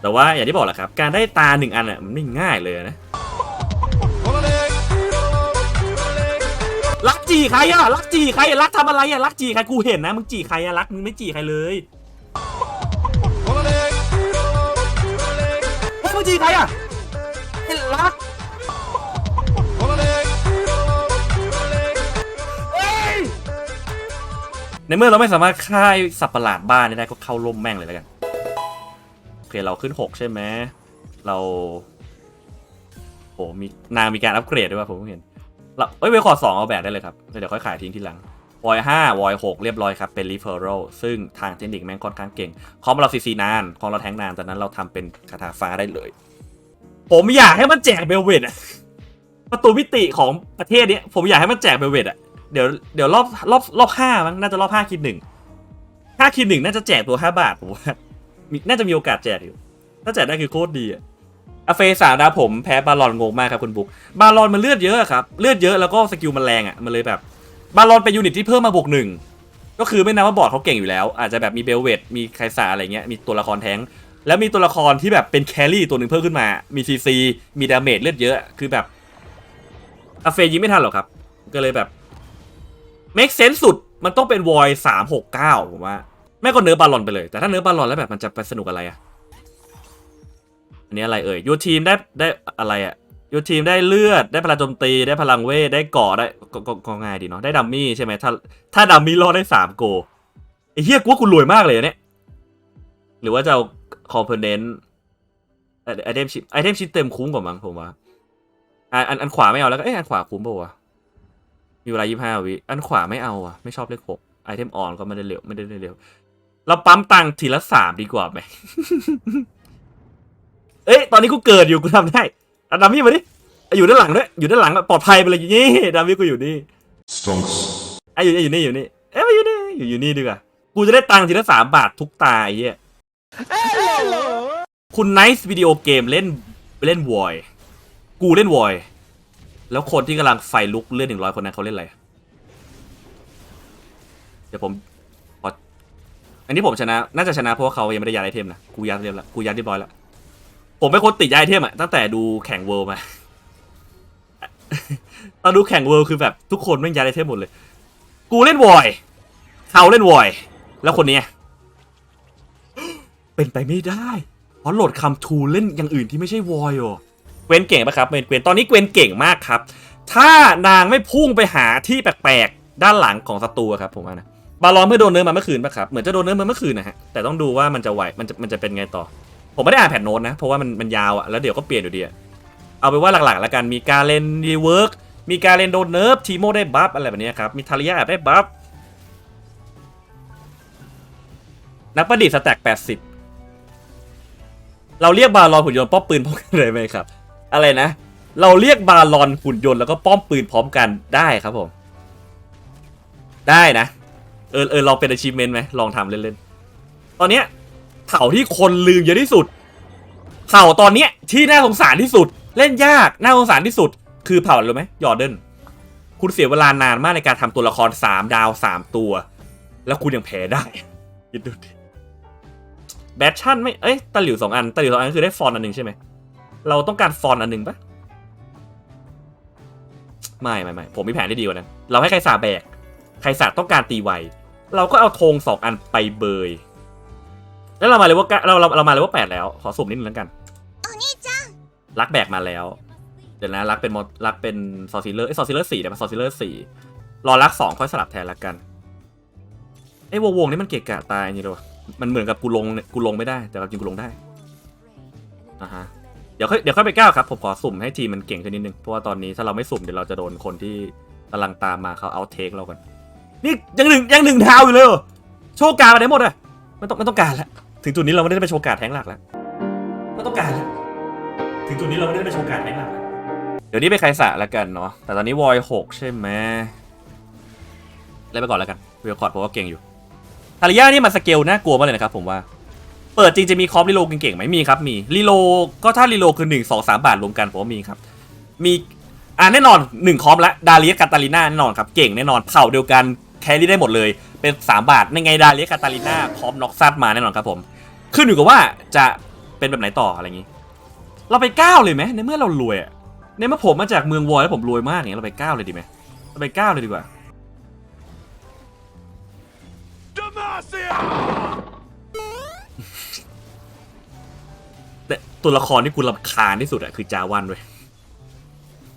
แต่ว่าอย่างที่บอกแหละครับ การได้ตาหนึ่งอันอะมันไม่ง่ายเลยนะ รักจีใครอะ รักจีใครรักทำอะไรอะ รักจีใครกูเห็นนะ มึงจีใครอะ รักมึงไม่จีใครเลยเฮ้ยมึงจีใครอะเห็นรักในเมื่อเราไม่สามารถฆ่าสัตว์ประหลาดบ้านี้ได้ก็เข้าร่มแม่งเลยแล้วกัน อเคเราขึ้นหกใช่ไหมเราโหมีนางมีการอัปเกรดด้วยว่าผมเพิ่งเห็นเราเอ้ยเวลคอร์ดสองเอาแบกได้เลยครับ เดี๋ยวค่อยขายทิ้งทีหลังวอยห้าวอยหกเรียบร้อยครับ เป็นรีเฟอร์ l ซึ่งทางเทคนิคแม่งค่อนข้างเก่ง คอมเราซีซีนานของเราแทงนานแต่นั้นเราทำเป็นคาถาฟ้าได้เลย ผมอยากให้มันแจกเบลเวตอะประตูมิติของประเทศนี้ผมอยากให้มันแจกเบลเวตอะเดี๋ยวเดี๋ยวรอบรอบรอบห้ามั้งน่าจะรอบห้าคิดหนึ่งห้าคิดหนึ่งน่าจะแจกตัวห้าบาทผมว่า น่าจะมีโอกาสแจกอยู่ ถ้าแจกได้คือโคตรดีอะอาเฟสามดาวผมแพ้บาลอนงงมากครับคุณบุ๊กบาลอนมันเลือดเยอะครับ เลือดเยอะแล้วก็สกิลมันแรงอะ มันเลยแบบ บาลอนเป็นยูนิตที่เพิ่มมาบวกหนึ่งก็คือไม่นับว่าบอร์ดเขาเก่งอยู่แล้ว อาจจะแบบมีเบลเวตมีไคซาอะไรเงี้ย มีตัวละครแท้ง แล้วมีตัวละครที่แบบเป็นแครี่ตัวหนึ่งเพิ่มขึ้นมา มีซีซี มีดาเมจเลือดเยอะ คือแบบอาเฟยิงไม่ทันหรอกครับ ก็เลยแบบ make sense สุด มันต้องเป็นวอยสามหกเก้าผมว่า ม่ก็เนื้อบาลอนไปเลย แต่ถ้าเนื้อบาลอนแล้วแบบมันจะไปสนุกอะไรอะอันนี้อะไรเอ่ยยูทีมได้ได้อะไรอะยูทีมได้เลือดได้พลังโจมตีได้พลังเวทได้เกาะได้ก็ก็ง่ายดีเนาะได้ดัมมี่ใช่ไหมถ้าถ้าดัมมี่รอดได้สามโกไอ้เฮียกูว่ากูรวยมากเลยเนี่ยหรือว่าจะเอาคอมโพเนนต์ไอเทมชิ้นไอเทมชิ้นเต็มคุ้มกว่ามั้งผมว่าอะอันอันขวาไม่เอาแล้วก็เอ๊ะอันขวาคุ้มป่าวะมีเวลายี่ห้าวิอันขวาไม่เอาอะไม่ชอบเลขหกไอเทมออนก็ไม่ได้เร็วไม่ได้เร็ว เราปั๊มตังค์ทีละสามดีกว่าไหม เอ้ยตอนนี้กูเกิดอยู่กูทำได้อะดามี่มาดิอยู่ด้านหลังด้วยอยู่ด้านหลังอะปลอดภัยไปเลยนี่ดามี่กูอยู่นี่ Stonks. ไอ้อยู่นี่อยู่นี่อยู่นี่เอ้ยมาอยู่นี่อยู่อยู่นี่ดีกว่ากูจะได้ตังค์ทีละสามบาททุกตาไอ้เหี้ยคุณไนซ์วิดีโอเกมเล่นเล่นวอยกูเล่นวอยแล้วคนที่กำลังไฟลุกเลื่อนหนึ่งร้อยคนนั้นเขาเล่นอะไร เดี๋ยวผมขอ อันนี้ผมชนะ น่าจะชนะเพราะว่าเขายังไม่ได้ย้ายไอเทมนะกูย้ายเรียบแล้วกูย้ายเรียบร้อยแล้วผมเป็นคนติดย้ายไอเทมอะตั้งแต่ดูแข่งเวิลด์มา ตอนดูแข่งเวิลด์คือแบบทุกคนไม่งย้ายไอเทมหมดเลย กูเล่นวอยเขาเล่นวอยแล้วคนเนี้ยเป็นไปไม่ได้เพราะโหลดคำทูเล่นอย่างอื่นที่ไม่ใช่วอยอะเกวนเก่งปะครับเกวนเวนตอนนี้เกวนเก่งมากครับ ถ้านางไม่พุ่งไปหาที่แปลกๆด้านหลังของศัตรูอะครับผมนะ บาลอนเมื่อโดนเนื้อมาเมื่อคืนปะครับเหมือนจะโดนเนื้อมาเมื่อคืนนะฮะแต่ต้องดูว่ามันจะไหวมันจะมันจะเป็นไงต่อ ผมไม่ได้อ่านแผ่นโน้ตนะเพราะว่ามันมันยาวอะแล้วเดี๋ยวก็เปลี่ยนอยู่ดีอะเอาไปว่าหลักๆแล้วกันมีการเล่นรีเวิร์กมีการเล่นโดนเนิร์ฟทีโมได้บัฟอะไรแบบนี้ครับมีทาริยาได้บัฟนักประดิษฐ์สแต็ก80 เราเรียกบาลอนหุ่นยนต์ป้อมปืนพร้อมกันเลยไหมครับ อะไรนะ เราเรียกบาลอนหุ่นยนต์แล้วก็ป้อมปืนพร้อมกันได้ครับผม ได้นะ เออเออลองเป็น achievement ไหมลองทำเล่นๆ ตอนเนี้ยเผ่าที่คนลืมเยอะที่สุดเผ่าตอนเนี้ยที่น่าสงสารที่สุด เล่นยากน่าสงสารที่สุด คือเผ่าอะไรรู้ไหมยอร์เดนคุณเสียเวลานานมากในการทำตัวละคร3ดาว3ตัว แล้วคุณยังแพ้ได้คิดดูดิแบทชั่นไม่เอ้ยตะหลิวสองอันตะหลิวสองอันคือได้ฟอนต์อันหนึ่งใช่ไหมเราต้องการฟอนต์อันหนึ่งปะไม่ไม่ไม่ผมมีแผนที่ดีกว่านั้นเราให้ใครสาแบก ใครสาต้องการตีไว เราก็เอาธงสองอันไปเบย แล้วเรามาเลยว่าเราเราเรามาเลยว่าแปดแล้ว ขอสุ่มนิดนึงแล้วกันรักแบกมาแล้ว เดี๋ยวนะรักเป็นมดรักเป็นซอซิเลอร์ไอ้ซอซิเลอร์สี่เดี๋ยวมาซอซิเลอร์สี่รอรักสองค่อยสลับแทนละกันไอ้วงวงนี่มันเกะกะตายอย่างนี้เลยวะมันเหมือนกับกูลงเนี่ยกูลงไม่ได้ แต่ความจริงกูลงได้อ่าฮะเดี๋ยวค่อยเดี๋ยวค่อยไปก้าวครับผมขอสุ่มให้ทีมมันเก่งขึ้นนิดนึงเพราะว่าตอนนี้ถ้าเราไม่สุ่มเดี๋ยวเราจะโดนคนที่กำลังตามมาเขาเอาเทคเรากัน นี่ยังหนึ่งยังหนึ่งเท้าอยู่เลยโชว์การ์ดไปไหนหมดอะไม่ต้องไม่ต้องการแล้วถึงจุดนี้เราไม่ได้ไปโชว์การแทงหลักแล้วไม่ต้องการแล้วถึงจุดนี้เราไม่ได้ไปโชว์การแทงหลักแล้วเดี๋ยวนี้ไปใครสะแล้วกันเนาะแต่ตอนนี้วอยหกใช่ไหมเล่นไปก่อนแล้วกันเวลคอร์ดเพราะว่าเก่งอยู่ทาริยานี่มันสเกลน่ากลัวมากเลยนะครับผมว่าเปิดจริงจะมีคอมรีโลเก่งๆไหมมีครับมีรีโลก็ถ้ารีโลคือหนึ่งสองสามบาทรวมกันผมว่ามีครับมีอ่าแน่นอนหนึ่งคอมละดาเลียกาตาลิน่าแน่นอนครับเก่งแน่นอนเผ่าเดียวกัน แครี่ได้หมดเลย เป็น 3 บาทในไงดาเลียกาตาลิน่าคอมน็อกซัดมาแน่นอนครับผมขึ้นอยู่กับว่าจะเป็นแบบไหนต่ออะไรอย่างงี้ เราไปก้าวเลยไหมในเมื่อเรารวยอะในเมื่อผมมาจากเมืองวอยแล้วผมรวยมากอย่างเงี้ยเราไปก้าวเลยดีไหมเราไปก้าวเลยดีกว่าแต่ตัวละครที่กูรำคาญที่สุดอะคือจาวันเว้ย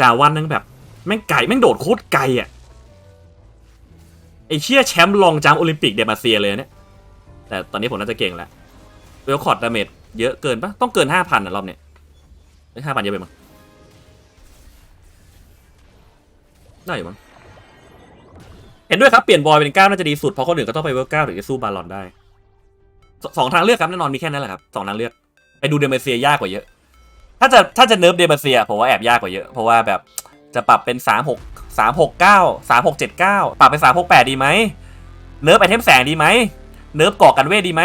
จาวันนั่งแบบแม่งไก่แม่งโดดโคตรไกลอะ ไอเชี่ยแชมป์ลองจามโอลิมปิกเดมาเซียเลยเนี่ย แต่ตอนนี้ผมน่าจะเก่งแล้วเวลคอร์ดดาเมจเยอะเกินปะต้องเกินห้าพันอะรอบเนี้ยห้าพันเยอะไปมั้งได้อยู่มั้งเห็นด้วยครับ เปลี่ยนบอยเป็นเก้าน่าจะดีสุด เพราะคนอื่นก็ต้องไปเวลเก้าถึงจะสู้บาลอนได้สสองทางเลือกครับแน่นอนมีแค่นั้นแหละครับสองทางเลือกไปดูเดมาเซียยากกว่าเยอะ ถ้าจะถ้าจะเนิร์ฟเดมาเซียผมว่าแอบยากกว่าเยอะ เพราะว่าแบบจะปรับเป็นสามหก สามหกเก้าสามหกเจ็ดเก้าปรับเป็นสามหกแปดดีไหมเนิร์ฟไอเทมแสงดีไหมเนิร์ฟก่อกันเวทดีไหม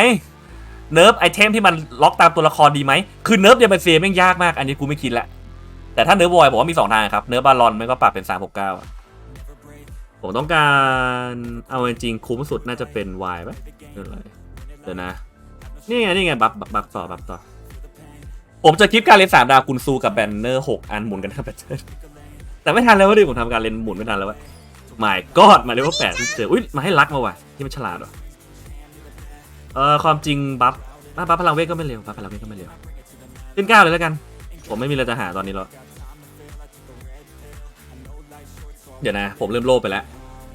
เนิร์ฟไอเทมที่มันล็อกตามตัวละครดีไหมคือเนิร์ฟเดมาเซียแม่งยากมาก อันนี้กูไม่คิดละแต่ถ้าเนิร์ฟบอยผมว่ามีสองทางครับ เนิร์ฟบาลอนมันก็ปรับเป็นสามหกเก้าผมต้องการเอาจริงๆคุ้มสุดน่าจะเป็นวายปะเดี๋ยวอะไรเดี๋ยวนะนี่ไงนี่ไงบัฟบัฟบัฟต่อบัฟต่อผมจะคลิปการเล่นสามดาวคุณซูกับแบนเนอร์หกอันหมุนกันทั้งแบตเตอร์ แต่ไม่ทันแล้ววะดิผมทำการเล่นหมุนไม่ทันแล้ววะหมายกอดมาเลเวลแปดที่เจออุ้ยมาให้รักมาว่ะที่มันฉลาดว่ะเออความจริงบัฟอะบัฟพลังเวทก็ไม่เร็วบัฟพลังเวทก็ไม่เร็วขึ้นเก้าเลยแล้วกัน ผมไม่มีอะไรจะหาตอนนี้แล้วเดี๋ยวนะ ผมเริ่มโลภไปแล้ว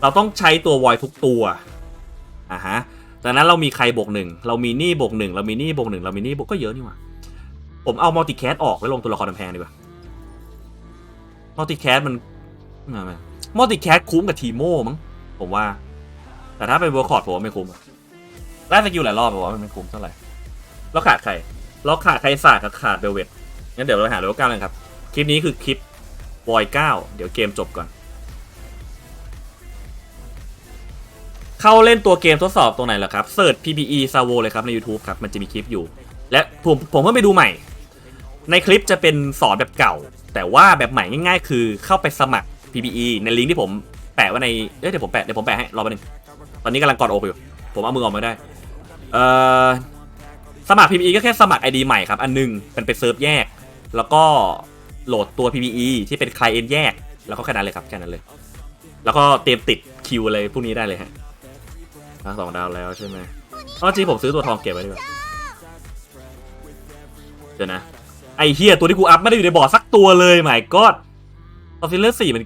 เราต้องใช้ตัววอยทุกตัวอะฮะจากนั้นเรามีใครบวกหนึ่งเรามีนี้บวกหนึ่งเรามีนี้บวกหนึ่งเรามีนี้บวกก็เยอะนี่หว่าผมเอามัลติแคสออกแล้วลงตัวละครกำแพงดีกว่า มัลติแคสมันมัลติแคสคุ้มกับทีโม่มั้งผมว่า แต่ถ้าเป็นเวอร์คอร์ดผมว่าไม่คุ้มได้สกิลหลายรอบผมว่ามันไม่คุ้มเท่าไหร่เราขาดใครเราขาดใครสาดกับขาดเบลเวตงั้นเดี๋ยวเราหาเลเวลเก้าเลยครับ คลิปนี้คือคลิปวอยเก้าเดี๋ยวเกมจบก่อน เข้าเล่นตัวเกมทดสอบตรงไหนล่ะครับเสิร์ช PBE s a v o เลยครับใน YouTube ครับ มันจะมีคลิปอยู่ และผมผมเพิ่งไปดูใหม่ ในคลิปจะเป็นสอนแบบเก่า แต่ว่าแบบใหม่ง่ายๆ คือเข้าไปสมัคร PBE ในลิงก์ที่ผมแปะไว้ในเอ้ยเดี๋ยวผมแปะเดี๋ยวผมแปะให้รอแป๊บนึงตอนนี้กำลังกดอกอยู่ผมเอามือออกมาได้เอ่อสมัคร PBE ก็แค่สมัคร ID ใหม่ครับ อันหนึงเป็นไปเซิร์ฟแยก แล้วก็โหลดตัว PBE ที่เป็น client แยก แล้วก็แค่นั้นเลยครับแค่นั้นเลย แล้วก็เตรียมติดคิวอะไรพวกนี้ได้เลยฮะอะสองดาวแล้วใช่ไหมอ๋อจริงผมซื้อตัวทองเก็บไว้ดีกว่าเดี๋ยวนะ ไอเฮียตัวที่กูอัพไม่ได้อยู่ในบอร์ดสักตัวเลยหมายก็ดตอนฟิลเลอร์สี่มัน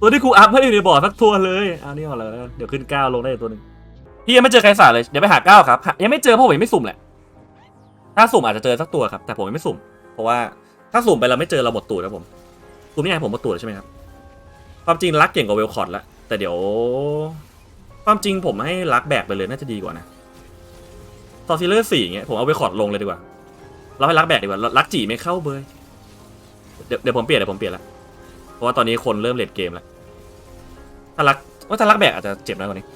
ตัวที่กูอัพไม่ได้อยู่ในบอร์ดสักตัวเลยเอานี่ก่อนเลยเดี๋ยวขึ้นเก้าลงได้ตัวหนึ่งพี่ยังไม่เจอใครสาเลยเดี๋ยวไปหาเก้าครับยังไม่เจอเพราะผมยังไม่สุ่มแหละถ้าสุ่มอาจจะเจอสักตัวครับ แต่ผมยังไม่สุ่ม เพราะว่าถ้าสุ่มไปเราไม่เจอเราหมดตูดครับผมสุ่มนี่ไงผมหมดตูดใช่ไหมครับความจริงรักเก่งกว่าเวลคอร์ดแล้วแต่เดี๋ยว ความจริงผมให้รักแบกไปเลยน่าจะดีกว่านะตอนฟิลเลอร์สี่อย่างเงี้ยผมเอาเวลคอร์ดลงเลยดีกว่า เราให้รักแบกดีกว่ารักจีไม่เข้าเบยเดี๋ยวเดี๋ยวผมเปลี่ยนเดี๋ยวผมเปลี่ยนละเพราะว่าตอนนี้คนเริ่มเลดเกมแล้วถ้ารักว่าถ้ารักแบกอาจจะเจ็บน้อยกว่านี้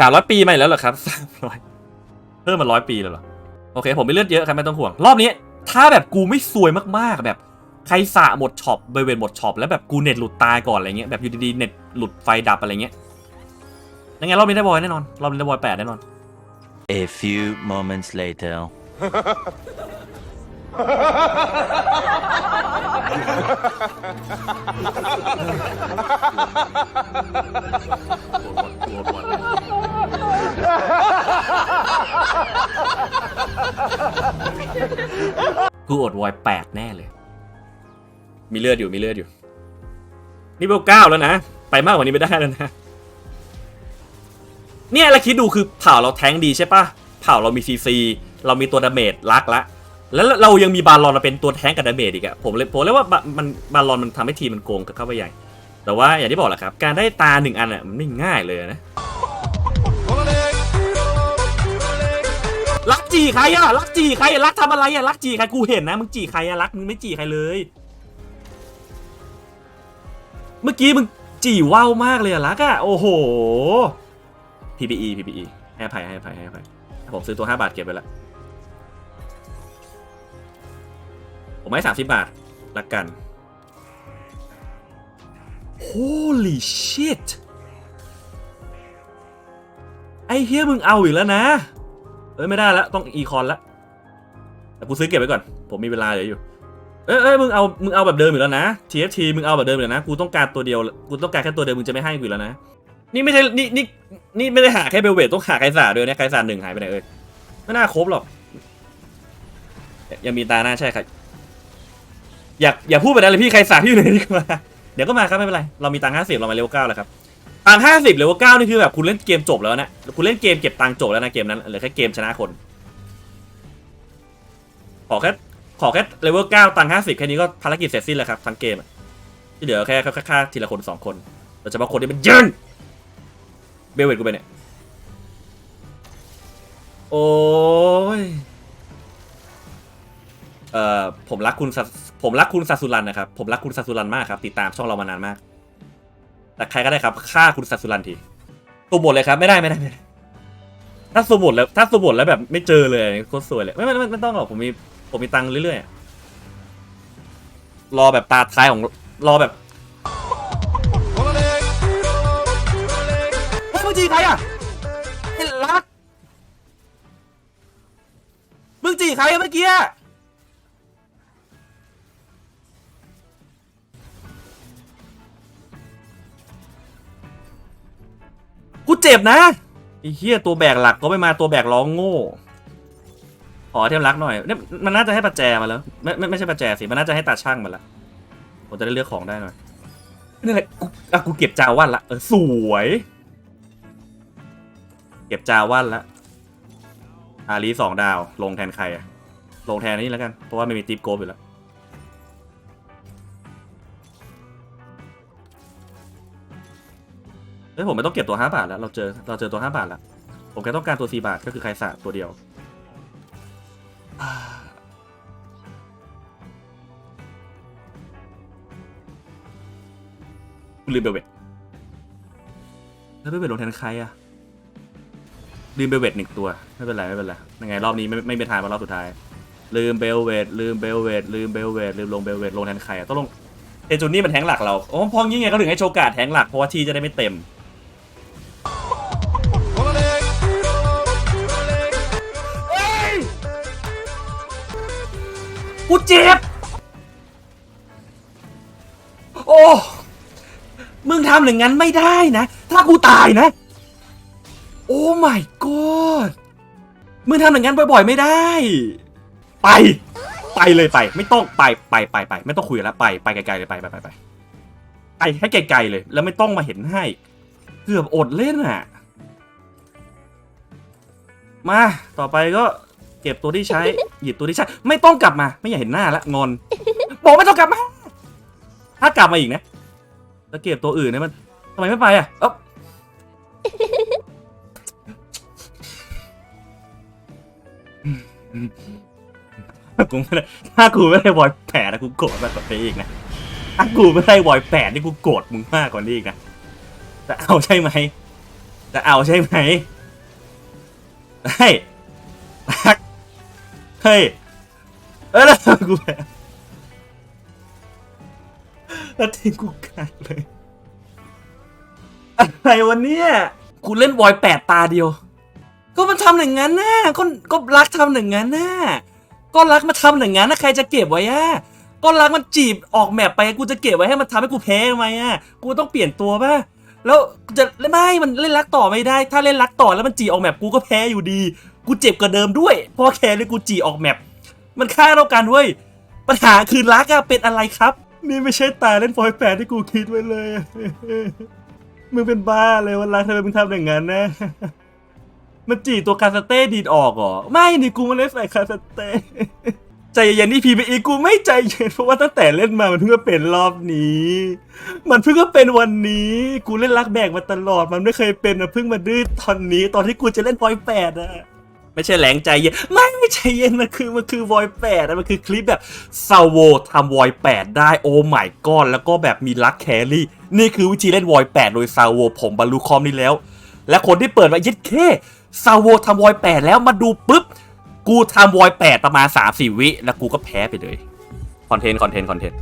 สามร้อยปีมาแล้วเหรอครับสามร้อยเพิ่มมาร้อยปีแล้วเหรอโอเคผมไม่เลือดเยอะครับไม่ต้องห่วง รอบนี้ ถ้าแบบกูไม่ซวยมากๆแบบใครสะหมดช็อปบริเวณหมดช็อปแล้วแบบกูเน็ตหลุดตายก่อนอะไรเงี้ยแบบอยู่ดีๆเน็ตหลุดไฟดับอะไรเงี้ยยังไงรอบนี้ได้บอยแน่นอนรอบนี้ได้บอยแปดแน่นอน A few moments later. กูอดวอยแปดแน่เลย มีเลือดอยู่มีเลือดอยู่ นี่เบลเก้าแล้วนะ ไปมากกว่านี้ไม่ได้แล้วนะ เนี่ยเราคิดดูคือเผ่าเราแท้งดีใช่ปะเผ่าเรามีซีซี เรามีตัวดาเมจรักละ แล้วเรายังมีบาลอนมาเป็นตัวแท้งกับดาเมจอีกอะผมเลยผมเลยว่าบะมันบาลอนมันทำให้ทีมมันโกงกันเข้าไปใหญ่ แต่ว่าอย่างที่บอกแหละครับ การได้ตาหนึ่งอันอะมันไม่ง่ายเลยนะรักจีใครอะรักจีใครรักทำอะไรอะรักจีใครกูเห็นนะมึงจีใครอะรักมึงไม่จีใครเลย เมื่อกี้มึงจีว้าวมากเลยอะรักอะโอ้โห PPE PPE ให้อภัยให้อภัยให้อภัยผมซื้อตัว 5 บาทเก็บไว้แล้ว ผมให้30บาทละกัน Holy shit ไอ้เฮียมึงเอาอีกแล้วนะ เอ้ยไม่ได้แล้วต้องอีคอนละกูซื้อเก็บไว้ก่อน ผมมีเวลาเหลืออยู่ เอ้ยเอ้ยมึงเอา มึงเอาแบบเดิมอยู่แล้วนะ TFT มึงเอาแบบเดิมอยู่แล้วนะ กูต้องการตัวเดียว กูต้องการแค่ตัวเดียวมึงจะไม่ให้กูอยู่แล้วนะ นี่ไม่ใช่ นี่นี่นี่ไม่ได้หาแค่เบลเวตต้องหาไกซ่าด้วยนะไกซ่าหนึ่งหายไปไหนเอ้ย ไม่น่าครบหรอก ยังมีตาหน้าใช่ครับ อย่าอย่าพูดไปได้เลยพี่ใครสาพี่อยู่ไหนดีกว่าเดี๋ยวก็มาครับไม่เป็นไรเรามีตังค์ห้าสิบเรามาเลเวลเก้าแล้วครับตังค์ห้าสิบเลเวลเก้านี่คือแบบคุณเล่นเกมจบแล้วนะคุณเล่นเกมเก็บตังค์จบแล้วนะเกมนั้นเหลือแค่เกมชนะคนขอแค่ขอแค่เลเวลเก้าตังค์ห้าสิบแค่นี้ก็ภารกิจเสร็จสิ้นแล้วครับทั้งเกมที่เหลือแค่แค่ฆ่าทีละคนสองคนโดยเฉพาะคนที่มันยืนเบลเวตกูไปเนี่ยโอ้ย เอ่อ ผมรักคุณสัส ผมรักคุณสัสุรันนะครับ ผมรักคุณสัสุรันมากครับ ติดตามช่องเรามานานมาก แต่ใครก็ได้ครับฆ่าคุณสัสุรันทีตัวบทเลยครับไม่ได้ไม่ได้ไม่ได้ ถ้าสมบทแล้วถ้าสมบทแล้วแบบไม่เจอเลยโคตรสวยเลยไม่ไม่ไม่ไม่ต้องหรอกผมมีผมมีตังค์เรื่อยๆรอแบบตาท้ายของรอแบบเฮ้ยมึงจีใครอะไอ้รักมึงจีใครอะเมื่อกี้อะ กูเจ็บนะไอ้เหี้ยตัวแบกหลักก็ไม่มาตัวแบกร้องโง่ขอเทียมรักหน่อยเนี่ยมันน่าจะให้ประแจมาแล้วไม่ไม่ไม่ใช่ประแจสิมันน่าจะให้ตาช่างมาละผมจะได้เลือกของได้หน่อยนี่แหละกูอะกูเก็บจาวันละเออสวย เก็บจาวันละอาลีสองดาว ลงแทนใครอะลงแทนนี่แล้วกันเพราะว่าไม่มีทิปโกบอยู่แล้ว เฮ้ยผมไม่ต้องเก็บตัว 5 บาทแล้ว เราเจอเราเจอตัว 5 บาทแล้ว ผมแค่ต้องการตัว 4 บาทก็คือใครสะตัวเดียว ลืมเบลเวตแล้วเบลเวตลงแทนใครอะลืมเบลเวตหนึ่งตัว ไม่เป็นไร ไม่เป็นไร ยังไงรอบนี้ไม่ไม่เป็นทางมารอบสุดท้าย ลืมเบลเวตลืมเบลเวตลืมเบลเวตลืมลงเบลเวตลงแทนใครอะต้องลงเอจูนี่มันแทงหลักเรา โอ้พองี้ไงเขาถึงให้โชกาดแทงหลักเพราะว่าที่จะได้ไม่เต็ม กูเจ็บ โอ้ มึงทำอย่างนั้นไม่ได้นะ ถ้ากูตายนะ โอ้ my god มึงทำอย่างนั้นบ่อยๆไม่ได้ ไป ไปเลยไป ไม่ต้องไปไปไปไปไม่ต้องคุยแล้วไปไปไกลๆเลยไปไปไปไปไปให้ไกลๆเลย แล้วไม่ต้องมาเห็นให้ เกือบอดเล่นอะ มา ต่อไปก็ เก็บตัวที่ใช้ หยิบตัวที่ใช้ ไม่ต้องกลับมา ไม่อยากเห็นหน้าละงอน บอกไม่ต้องกลับมา ถ้ากลับมาอีกนะแล้วเก็บตัวอื่นเนี่ยมันทำไมไม่ไปอะเอ้ากูไม่ได้ถ้ากูไม่ได้วอยแปดนะกูโกรธมากกว่านี้อีกนะถ้ากูไม่ได้วอยแปดนี่กูโกรธมึงมากกว่านี้อีกนะจะเอาใช่ไหมจะเอาใช่ไหมเฮ้ยรัก เฮ้ยเออแล้วกูแพ้แล้วทิ้งกูกลางเลย อะไรวันนี้กูเล่นวอยแปดตาเดียว ก็มันทำอย่างนั้นนะก็ก็รักทำอย่างนั้นนะก็รักมาทำอย่างนั้นนะใครจะเก็บไว้อะก็รักมันจีบออกแมปไปกูจะเก็บไว้ให้มันทำให้กูแพ้ทำไมอะกูต้องเปลี่ยนตัวป่ะแล้วจะไม่มันเล่นรักต่อไม่ได้ ถ้าเล่นรักต่อแล้วมันจีออกแมปกูก็แพ้อยู่ดี กูเจ็บกว่าเดิมด้วยเพราะว่าแค่เลยกูจีออกแมปมันค่าเท่ากันเว้ยปัญหาคือรักอะเป็นอะไรครับ นี่ไม่ใช่ตาเล่นฟอยแปดที่กูคิดไว้เลยมึงเป็นบ้าเลยวันรักทำไมมึงทำอย่างนั้นนะมันจีตัวคาสเต้ดีดออกเหรอไม่นี่กูไมาเล่นใส่คาสเต้ใจเย็นๆนี่พีพีกูไม่ใจเย็นเพราะว่าตั้งแต่เล่นมามันเพิ่งเป็นรอบนี้ มันเพิ่งเป็นวันนี้ กูเล่นรักแบกมาตลอด มันไม่เคยเป็นนะเพิ่งมาดื้อตอนนี้ ตอนที่กูจะเล่นบอยแปดอะ ไม่ใช่แหลงใจเย็นไม่ไม่ใจเย็นมันคือมันคือวอยแปดอะมันคือคลิปแบบซาโวทำวอยแปดได้โอ้ my god แล้วก็แบบมีลักแครี่ นี่คือวิธีเล่นวอยแปดโดยซาโวผมบรรลุคอมนี้แล้ว และคนที่เปิดมายึดเคซาโวทำวอยแปดแล้วมาดูปุ๊บ กูทำวอยแปดประมาณ3 4วิ แล้วกูก็แพ้ไปเลยคอนเทนต์คอนเทนต์คอนเทนต์